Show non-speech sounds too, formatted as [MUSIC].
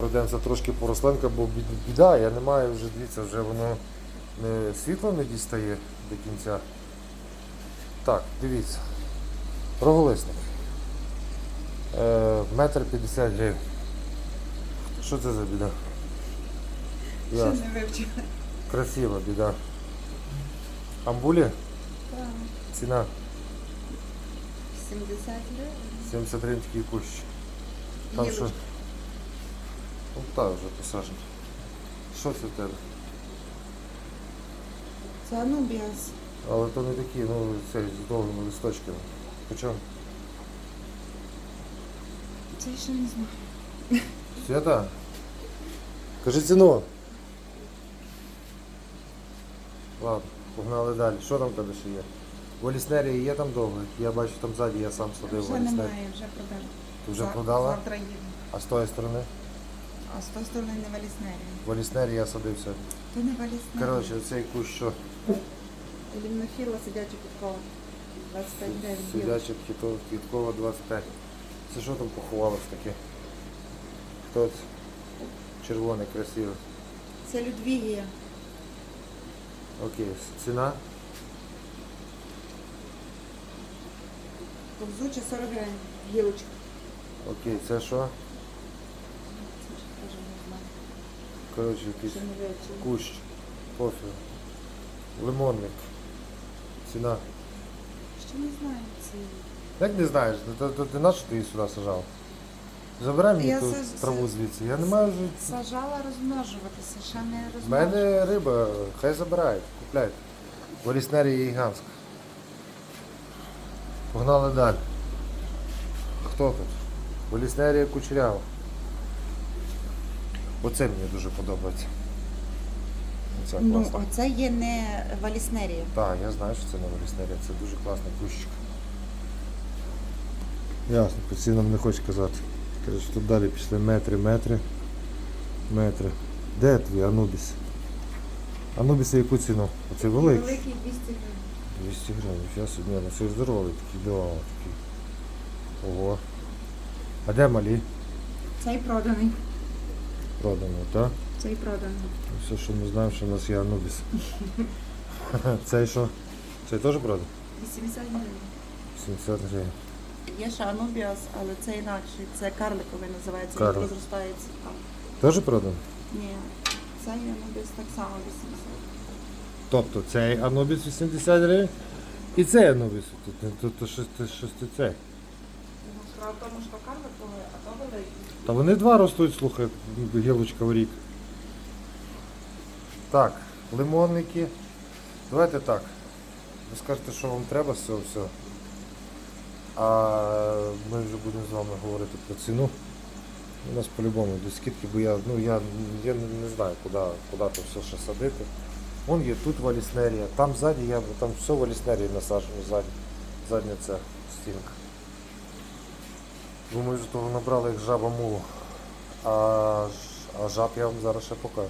Пройдемося трошки по рослинках, бо біда, я не маю вже, дивіться, вже воно не, світло не дістає до кінця. Так, дивіться. Роголисник. Е, метр п'ятдесят гривень. Що це за біда? Ще не вивчила. Красива біда. Амбулі? Ціна 70 гривень. 70 гривень такий кущ. Там що? Гілочка. Ну так вже посаджено. Що це в тебе? Це анубіас. Але то не такі, ну це з довгими листочками. Почому? Це ще не знаю. Свята. Кажи ціну. Ладно, погнали далі. Що там в тебе ще є? В Оліснерії є там довго? Я бачу там ззаді, я сам садив в Вже немає, вже продала. Ти вже За- продала? Завтра їду. А з тої сторони? А з тої сторони не валіснерія. В Оліснері я садив сьогодні. То не валіснерія. Коротше, цей кущ що? Лімнофіла сидяча підкова. 25 гривень. Сидячий кітов, квіткова 25. Це що там поховалось таке? Хто це? Червоний, красивий. Це Людвігія. Окей, ціна? Повзуча 40 гривень. Гілочка. Окей, це що? Це ж теж не знаю. Коротше, якийсь кущ, пофіг. Лимонник. Ціна. Ще не знаю ці. Як не знаєш, то, то, то ти на що ти її сюди сажав? Забирай мені Я ту це- траву звідси. Я не маю вже. Сажала розмножуватися, ще не В розмножувала. мене риба, хай забирають, купляйте. В Оліснері є гігантська. Погнали далі. Хто тут? В Оліснері кучерява. Оце мені дуже подобається. Оце Ну, оце є не валіснерія. Так, я знаю, що це не Валіснерія, це дуже класний кущик. Ясно, по цінам не хочу казати. Коротше, тут далі пішли метри, метри, метри. Де твій Анубіс? Анубіс яку ціну? Оце великий. Великий 200 гривень. 200 гривень, я собі, ну це здоровий такий, да, такий. Ого. А де малі? Цей проданий. Продані, так? Цей проданий. Все, що ми знаємо, що в нас є Анубіс. [LAUGHS] Цей що? Цей теж проданий? 80 гривень. 70 гривень. Є ще анубіас, але це інакший. Це карликовий називається. Карлик. Він розростається. там. Теж проданий? Ні. Цей анубіас так само 80. Тобто цей Анубіс 80 гривень і цей Анубіс. Тут, тут, тут, тут щось, тут, щось тут цей. Ну, Справа в тому, що карликовий, а то великий. Та вони два ростуть, слухай, гілочка в рік. Так, лимонники. Давайте так. Ви скажете, що вам треба з цього всього. А ми вже будемо з вами говорити про ціну. У нас по-любому до скидки, бо я, ну, я, я не, не знаю, куди, куди то все ще садити. Вон є тут валіснерія, там ззаді я там все валіснерії насаджено ззаді. Задня ця стінка. Думаю, що набрали як жаба мулу. А, а жаб я вам зараз ще покажу.